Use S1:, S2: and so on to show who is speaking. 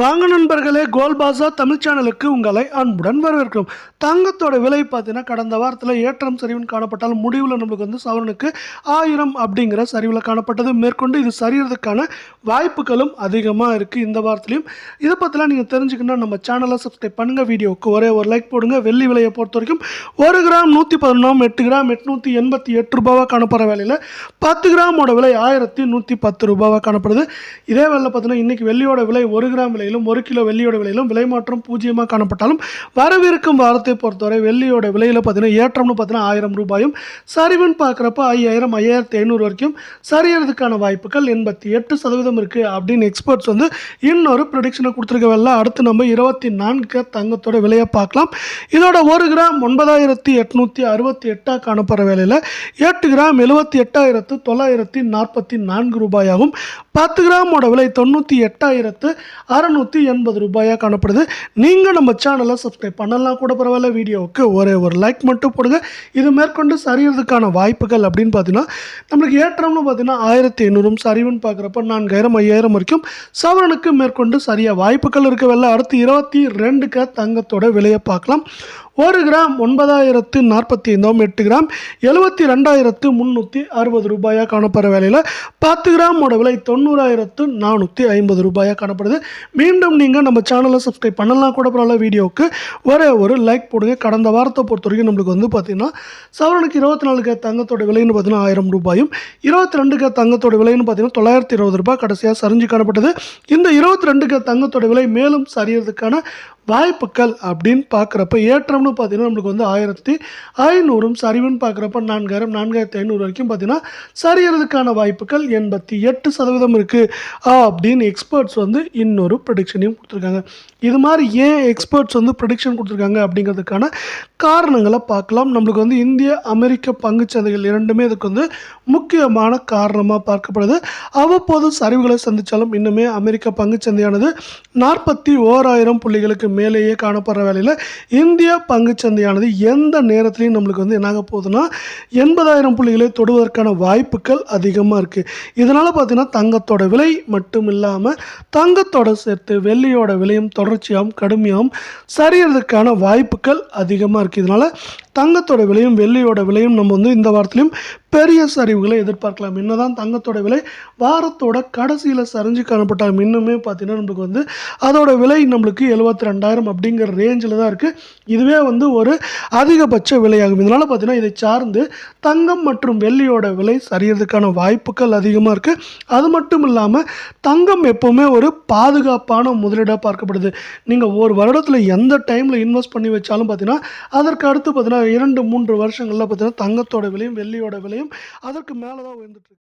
S1: வாங்க நண்பர்களே கோல் பாசா தமிழ் சேனலுக்கு உங்களை அன்புடன் வரவேற்கிறோம். தங்கத்தோட விலை பார்த்தீங்கன்னா கடந்த வாரத்தில் ஏற்றம் சரிவுன்னு காணப்பட்டாலும் முடிவில் நம்மளுக்கு வந்து சவரனுக்கு ஆயிரம் அப்படிங்கிற சரிவில் காணப்பட்டது. மேற்கொண்டு இது சரியறதுக்கான வாய்ப்புகளும் அதிகமாக இருக்குது இந்த வாரத்துலையும். இதை பற்றிலாம் நீங்கள் தெரிஞ்சுக்கணும் நம்ம சேனலை சப்ஸ்கிரைப் பண்ணுங்கள் வீடியோவுக்கு ஒரே ஒரு லைக் போடுங்க. வெள்ளி விலையை பொறுத்த வரைக்கும் ஒரு கிராம் நூற்றி பதினொன்றாம் எட்டு கிராம் எட்நூற்றி எண்பத்தி எட்டு ரூபாவாக காணப்படுற வேலையில் பத்து கிராமோட விலை ஆயிரத்தி நூற்றி பத்து ரூபாவாக காணப்படுது. இதே வேலை பார்த்தீங்கன்னா இன்றைக்கி வெள்ளியோட விலை ஒரு கிராம் விலையிலும் ஒரு கிலோ வெள்ளியோட விலையிலும் விலை மாற்றம் பூஜ்ஜியமாக காணப்பட்டாலும் வரவிருக்கும் வாரத்தை பொறுத்தவரை வெள்ளியோட விலையில் பார்த்தீங்கன்னா ஏற்றம்னு பார்த்தீங்கன்னா ஆயிரம் ரூபாயும் சரிவுன்னு பார்க்குறப்ப ஐயாயிரம் ஐயாயிரத்தி ஐநூறு வரைக்கும் சரியறதுக்கான வாய்ப்புகள் எண்பத்தி எட்டு சதவீதம் இருக்குது அப்படின்னு எக்ஸ்பர்ட்ஸ் வந்து இன்னொரு ப்ரொடிக்ஷனை கொடுத்துருக்கவில்ல அடுத்து நம்ம இருபத்தி நான்கு தங்கத்தோட விலையை பார்க்கலாம். இதோட ஒரு கிராம் ஒன்பதாயிரத்தி எட்நூற்றி அறுபத்தி எட்டாக காணப்படுற வேலையில் எட்டு கிராம் எழுபத்தி எட்டாயிரத்து தொள்ளாயிரத்தி நாற்பத்தி நான்கு ரூபாயாகும் பத்து கிராமோட விலை தொண்ணூற்றி எட்டாயிரத்து அறநூற்றி எண்பது ரூபாயாக காணப்படுது. நீங்கள் நம்ம சேனலை சப்ஸ்கிரைப் பண்ணலாம் கூட பரவாயில்ல வீடியோவுக்கு ஒரே ஒரு லைக் மட்டும் போடுங்க. இது மேற்கொண்டு சரியறதுக்கான வாய்ப்புகள் அப்படின்னு பார்த்தீங்கன்னா நம்மளுக்கு ஏற்றம்னு பார்த்தீங்கன்னா ஆயிரத்தி ஐநூறும் சரிவுன்னு பார்க்குறப்ப நான்காயிரம் ஐயாயிரம் வரைக்கும் சவரனுக்கு மேற்கொண்டு சரியாக வாய்ப்புகள் இருக்கவில்லை அடுத்து இருபத்தி ரெண்டுக்கு தங்கத்தோட விலையை பார்க்கலாம். ஒரு கிராம் ஒன்பதாயிரத்து நாற்பத்தி ஐந்தாம் எட்டு கிராம் எழுபத்தி ரெண்டாயிரத்து முந்நூற்றி அறுபது ரூபாயாக காணப்படுற வேலையில் பத்து கிராமோட விலை தொண்ணூறாயிரத்து நானூற்றி ஐம்பது ரூபாயாக காணப்படுது. மீண்டும் நீங்கள் நம்ம சேனலை சப்ஸ்கிரைப் பண்ணலாம் கூட பரவாயில்ல வீடியோவுக்கு ஒரே ஒரு லைக் போடுங்க. கடந்த வாரத்தை பொறுத்த வரைக்கும் நம்மளுக்கு வந்து பார்த்திங்கன்னா சவரனுக்கு இருபத்தி நாலுக்கு தங்கத்தோட விலைன்னு பார்த்தீங்கன்னா ஆயிரம் ரூபாயும் இருபத்தி ரெண்டுக்கு தங்கத்தோட விலைன்னு பார்த்தீங்கன்னா தொள்ளாயிரத்தி இருபது ரூபாய் கடைசியாக சரிஞ்சு காணப்பட்டது. இந்த இருபத்தி ரெண்டுக்கு தங்கத்தோட விலை மேலும் சரியறதுக்கான வாய்ப்புகள் அப்படின்னு பார்க்குறப்ப ஏற்றம் ஏற்றம்னு பார்த்தீங்கன்னா நம்மளுக்கு வந்து ஆயிரத்தி ஐநூறும் சரிவுன்னு பார்க்குறப்ப நான்காயிரம் நான்காயிரத்தி ஐநூறு வரைக்கும் பார்த்தீங்கன்னா சரியறதுக்கான வாய்ப்புகள் எண்பத்தி எட்டு சதவீதம் இருக்குது அப்படின்னு எக்ஸ்பர்ட்ஸ் வந்து இன்னொரு ப்ரடிக்ஷனையும் கொடுத்துருக்காங்க. இது மாதிரி ஏன் எக்ஸ்பர்ட்ஸ் வந்து ப்ரடிக்ஷன் கொடுத்துருக்காங்க அப்படிங்கிறதுக்கான காரணங்களை பார்க்கலாம். நம்மளுக்கு வந்து இந்திய அமெரிக்க பங்குச்சந்தைகள் இரண்டுமே இதுக்கு வந்து முக்கியமான காரணமாக பார்க்கப்படுது. அவ்வப்போது சரிவுகளை சந்தித்தாலும் இன்னுமே அமெரிக்க பங்குச்சந்தையானது நாற்பத்தி ஓராயிரம் புள்ளிகளுக்கு மேலேயே காணப்படுற வேலையில் இந்திய பங்குச்சந்தையானது எந்த நேரத்துலையும் நம்மளுக்கு வந்து என்னாக போகுதுன்னா எண்பதாயிரம் புள்ளிகளை தொடுவதற்கான வாய்ப்புகள் அதிகமாக இருக்குது இதனால் பார்த்தீங்கன்னா தங்கத்தோட விலை மட்டும் இல்லாமல் தங்கத்தோட சேர்த்து வெள்ளியோட விலையும் தொடர்ச்சியாகவும் கடுமையாகவும் சரியறதுக்கான வாய்ப்புகள் அதிகமாக இருக்குது இதனால் தங்கத்தோட விலையும் வெள்ளியோட விலையும் நம்ம வந்து இந்த வாரத்திலையும் பெரிய சரிவுகளை எதிர்பார்க்கலாம். என்னதான் தங்கத்தோட விலை வாரத்தோட கடைசியில் சரிஞ்சு காணப்பட்டாலும் இன்னுமே பார்த்தீங்கன்னா நம்மளுக்கு வந்து அதோட விலை நம்மளுக்கு எழுபத்தி ரெண்டாயிரம் அப்படிங்கிற ரேஞ்சில் தான் இருக்குது இதுவே வந்து ஒரு அதிகபட்ச விலையாகும். இதனால் பார்த்தீங்கன்னா இதை சார்ந்து தங்கம் மற்றும் வெள்ளியோட விலை சரியறதுக்கான வாய்ப்புகள் அதிகமாக இருக்குது அது மட்டும் இல்லாமல் தங்கம் எப்போவுமே ஒரு பாதுகாப்பான முதலீடாக பார்க்கப்படுது. நீங்கள் ஒரு வருடத்தில் எந்த டைமில் இன்வெஸ்ட் பண்ணி வச்சாலும் பார்த்தீங்கன்னா அதற்கு அடுத்து பார்த்தீங்கன்னா இரண்டு மூன்று வருஷங்களில் பார்த்தீங்கன்னா தங்கத்தோட விலையும் வெள்ளியோட விலையும் அதற்கு மேலே தான் உயர்ந்துட்டு